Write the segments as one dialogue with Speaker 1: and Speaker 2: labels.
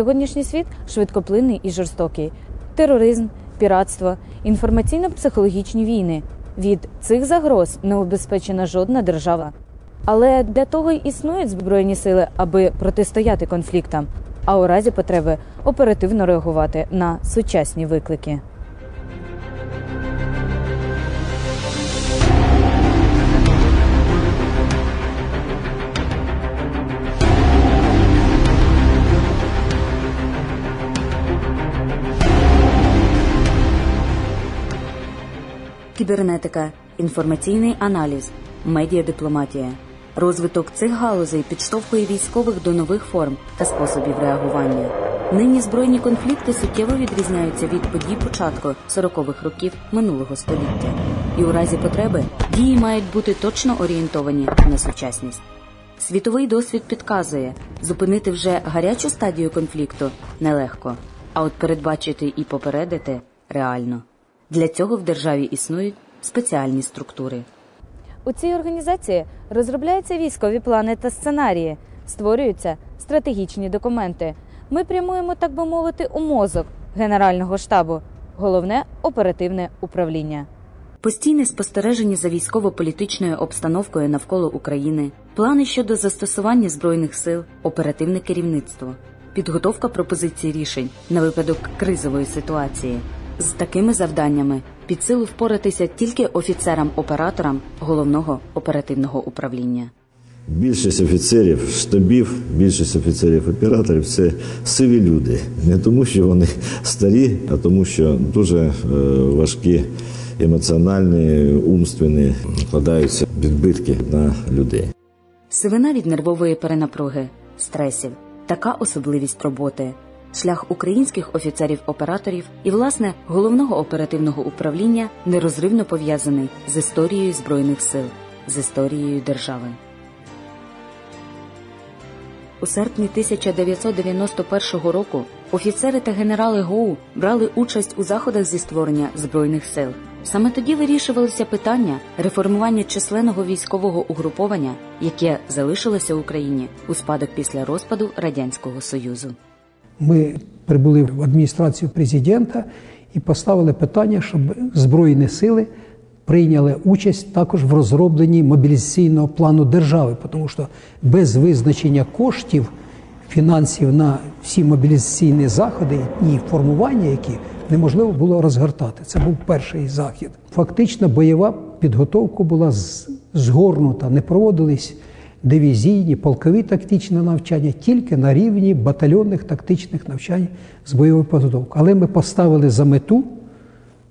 Speaker 1: Сьогоднішній світ швидкоплинний і жорстокий. Тероризм, піратство, інформаційно-психологічні війни. Від цих загроз не обезпечена жодна держава. Але для того й існують збройні сили, аби протистояти конфліктам, а у разі потреби оперативно реагувати на сучасні виклики. Кібернетика, інформаційний аналіз, медіадипломатія. Розвиток цих галузей підштовхує військових до нових форм та способів реагування. Нині збройні конфлікти суттєво відрізняються від подій початку 40-х років минулого століття, і у разі потреби дії мають бути точно орієнтовані на сучасність. Світовий досвід підказує, зупинити вже гарячу стадію конфлікту нелегко, а от передбачити і попередити реально. Для цього в державі існують спеціальні структури. У цій організації розробляються військові плани та сценарії, створюються стратегічні документи. Ми прямуємо, так би мовити, у мозок Генерального штабу, головне оперативне управління. Постійне спостереження за військово-політичною обстановкою навколо України, плани щодо застосування збройних сил, оперативне керівництво, підготовка пропозицій рішень на випадок кризової ситуації. З такими завданнями під силу впоратися тільки офіцерам-операторам головного оперативного управління.
Speaker 2: Більшість офіцерів, штабів, більшість офіцерів операторів це сиві люди. Не тому, що вони старі, а тому, що дуже е, важкі емоціональні, умственні накладаються відбитки на людей.
Speaker 1: Сивина від нервової перенапруги, стресів, така особливість роботи. Шлях українських офіцерів-операторів і, власне, головного оперативного управління нерозривно пов'язаний з історією збройних сил, з історією держави. У серпні 1991 року офіцери та генерали ГОУ брали участь у заходах зі створення збройних сил. Саме тоді вирішувалися питання реформування численного військового угруповання, яке залишилося в Україні у спадок після розпаду радянського союзу.
Speaker 3: Ми прибули в адміністрацію президента і поставили питання, щоб збройні сили прийняли участь також в розробленні мобілізаційного плану держави, тому що без визначення коштів, фінансів на всі мобілізаційні заходи і формування, які неможливо було розгортати. Це був перший захід. Фактично, бойова підготовка була згорнута, не проводились дивізійні, полкові тактичні навчання тільки на рівні батальйонних тактичних навчань з бойової підготовки. Але ми поставили за мету,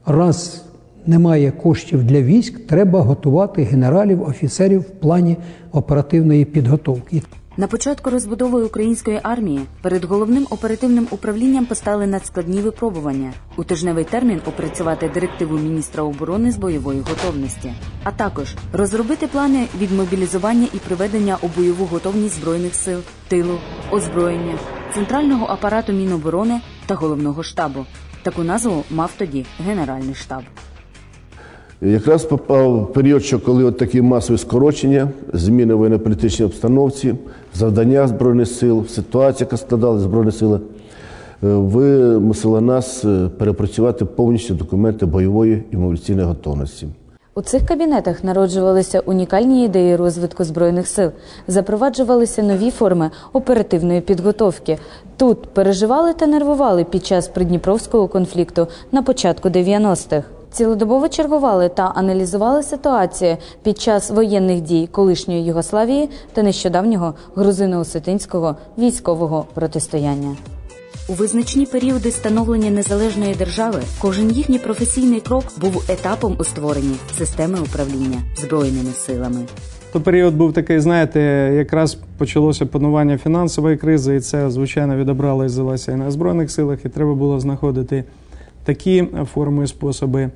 Speaker 3: раз немає коштів для військ, треба готувати генералів, офіцерів в плані оперативної підготовки.
Speaker 1: На початку розбудови української армії перед головним оперативним управлінням поставили надскладні випробування у тижневий термін опрацювати директиву міністра оборони з бойової готовності, а також розробити плани від мобілізування і приведення у бойову готовність збройних сил, тилу, озброєння, центрального апарату Міноборони та головного штабу. Таку назву мав тоді Генеральний штаб.
Speaker 4: Якраз попав період, що коли от такі масові скорочення, зміни воєнно-політичній обстановці, завдання Збройних сил, ситуація, яка складала Збройні сили, е, вимусила нас е, перепрацювати повністю документи бойової і мобілізаційної готовності.
Speaker 1: У цих кабінетах народжувалися унікальні ідеї розвитку збройних сил, запроваджувалися нові форми оперативної підготовки. Тут переживали та нервували під час придніпровського конфлікту на початку 90-х. Цілодобово чергували та аналізували ситуацію під час воєнних дій колишньої Югославії та нещодавнього грузино-осетинського військового протистояння. У визначні періоди становлення незалежної держави кожен їхній професійний крок був етапом у створенні системи управління збройними силами.
Speaker 5: То період був такий, знаєте, якраз почалося панування фінансової кризи, і це звичайно відобралося і на збройних силах, і треба було знаходити такі форми і способи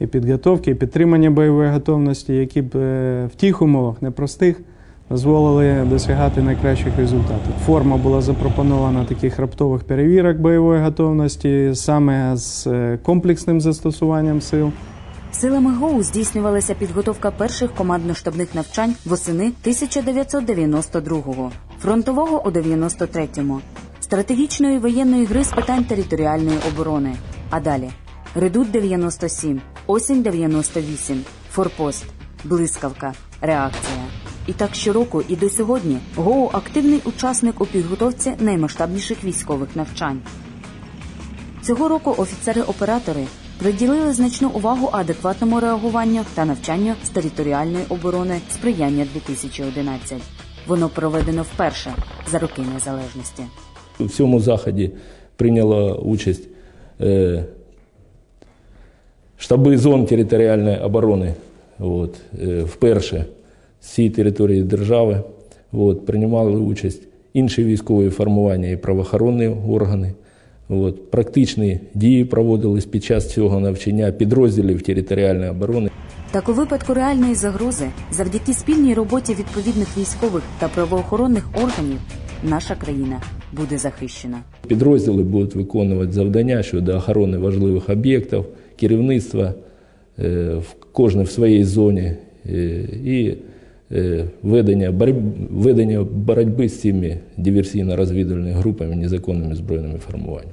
Speaker 5: і підготовки, і підтримання бойової готовності, які б е, в тих умовах непростих дозволили досягати найкращих результатів. Форма була запропонована таких раптових перевірок бойової готовності, саме з е, комплексним застосуванням сил.
Speaker 1: Силами ГОУ здійснювалася підготовка перших командно-штабних навчань восени 1992-го, фронтового у 93-му, стратегічної воєнної гри з питань територіальної оборони. А далі Редут 97, Осінь 98, Форпост, Блискавка, Реакція. І так щороку і до сьогодні ГОУ активний учасник у підготовці наймасштабніших військових навчань. Цього року офіцери-оператори приділили значну увагу адекватному реагуванню та навчанню з територіальної оборони сприяння 2011. Воно проведено вперше за роки незалежності.
Speaker 6: У цьому заході прийняло участь штаби зон територіальної оборони. От, е, вперше з цієї території держави от, приймали участь інші військові формування і правоохоронні органи. От, практичні дії проводились під час цього навчання підрозділів територіальної оборони.
Speaker 1: Так у випадку реальної загрози, завдяки спільній роботі відповідних військових та правоохоронних органів, наша країна буде захищена.
Speaker 6: Підрозділи будуть виконувати завдання щодо охорони важливих об'єктів, керівництва е, кожне в своїй зоні е, і е, ведення, ведення боротьби з цими диверсійно-розвідувальними групами, незаконними збройними формуваннями.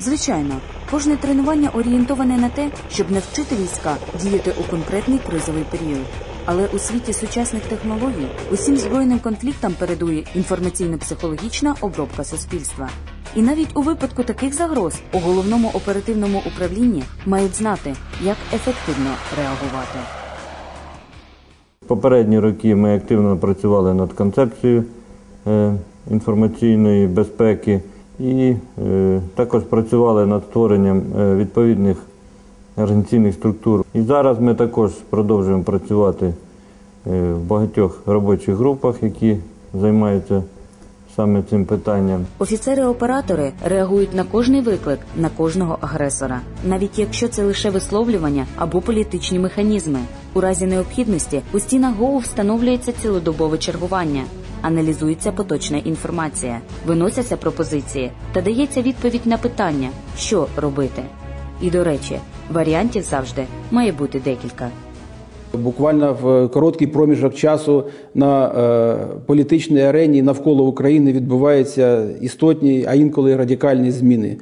Speaker 1: Звичайно, кожне тренування орієнтоване на те, щоб навчити війська діяти у конкретний кризовий період. Але у світі сучасних технологій усім збройним конфліктам передує інформаційно-психологічна обробка суспільства. І навіть у випадку таких загроз у головному оперативному управлінні мають знати, як ефективно реагувати.
Speaker 7: Попередні роки ми активно працювали над концепцією е, інформаційної безпеки і е, також працювали над створенням е, відповідних організаційних структур. І зараз ми також продовжуємо працювати в багатьох робочих групах, які займаються саме цим питанням.
Speaker 1: Офіцери-оператори реагують на кожний виклик, на кожного агресора, навіть якщо це лише висловлювання або політичні механізми. У разі необхідності у стінах ГОУ встановлюється цілодобове чергування, аналізується поточна інформація, виносяться пропозиції та дається відповідь на питання, що робити. І до речі, варіантів завжди має бути декілька.
Speaker 8: Буквально в короткий проміжок часу на е, політичній арені навколо України відбуваються істотні, а інколи радикальні зміни.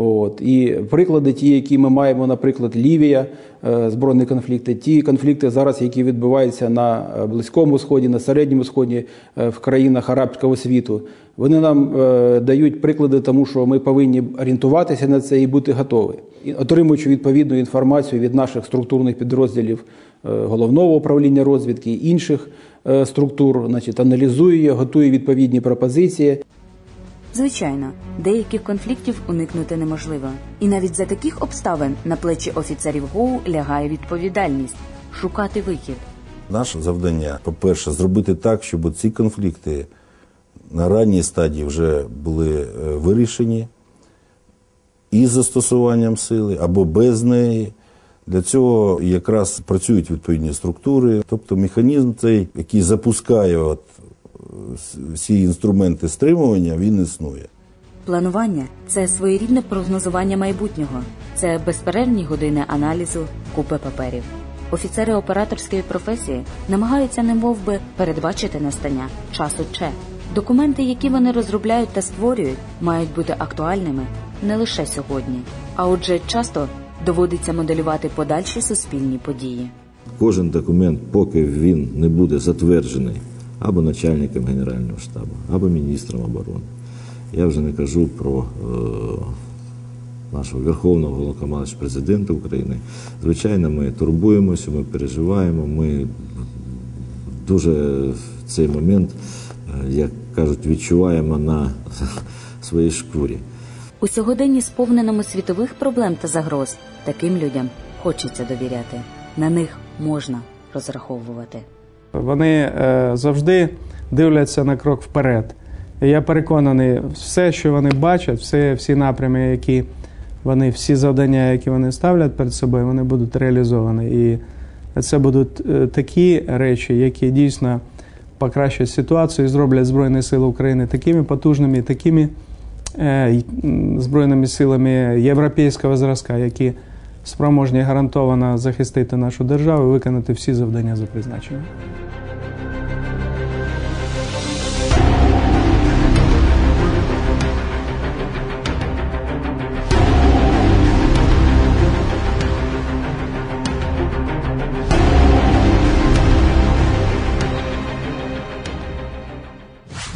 Speaker 8: От. І приклади, ті, які ми маємо, наприклад, Лівія, е, збройні конфлікти, ті конфлікти зараз, які відбуваються на е, Близькому Сході, на Середньому Сході, е, в країнах арабського світу, вони нам дають приклади, тому що ми повинні орієнтуватися на це і бути готові. І отримуючи відповідну інформацію від наших структурних підрозділів головного управління розвідки інших е, структур, значить, аналізує, готує відповідні пропозиції.
Speaker 1: Звичайно, деяких конфліктів уникнути неможливо. І навіть за таких обставин на плечі офіцерів ГОУ лягає відповідальність шукати вихід.
Speaker 9: Наше завдання, по-перше, зробити так, щоб ці конфлікти на ранній стадії вже були е, вирішені із застосуванням сили або без неї. Для цього якраз працюють відповідні структури, тобто механізм цей, який запускає от, всі інструменти стримування, він існує.
Speaker 1: Планування це своєрідне прогнозування майбутнього, це безперервні години аналізу, купи паперів. Офіцери операторської професії намагаються немов би передбачити настання часу Че. Документи, які вони розробляють та створюють, мають бути актуальними не лише сьогодні, а отже, часто доводиться моделювати подальші суспільні події.
Speaker 2: Кожен документ, поки він не буде затверджений або начальником Генерального штабу, або міністром оборони. Я вже не кажу про е, нашого Верховного Головнокомандувача президента України. Звичайно, ми турбуємося, ми переживаємо, ми дуже в цей момент, е, як кажуть, відчуваємо на своїй шкурі.
Speaker 1: У сьогоденні, сповненому світових проблем та загроз, таким людям хочеться довіряти. На них можна розраховувати.
Speaker 5: Вони е, завжди дивляться на крок вперед. І я переконаний, все, що вони бачать, все, всі напрями, які вони, всі завдання, які вони ставлять перед собою, вони будуть реалізовані. І це будуть е, такі речі, які дійсно покращать ситуацію і зроблять Збройні Сили України такими потужними, такими е, збройними силами європейського зразка, які спроможні гарантовано захистити нашу державу і виконати всі завдання за призначення.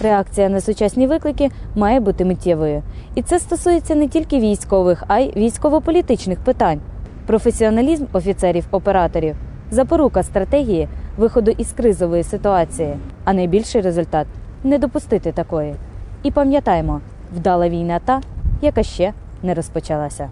Speaker 1: Реакція на сучасні виклики має бути миттєвою, і це стосується не тільки військових, а й військово-політичних питань. Професіоналізм офіцерів-операторів запорука стратегії виходу із кризової ситуації, а найбільший результат не допустити такої. І пам'ятаємо, вдала війна та, яка ще не розпочалася.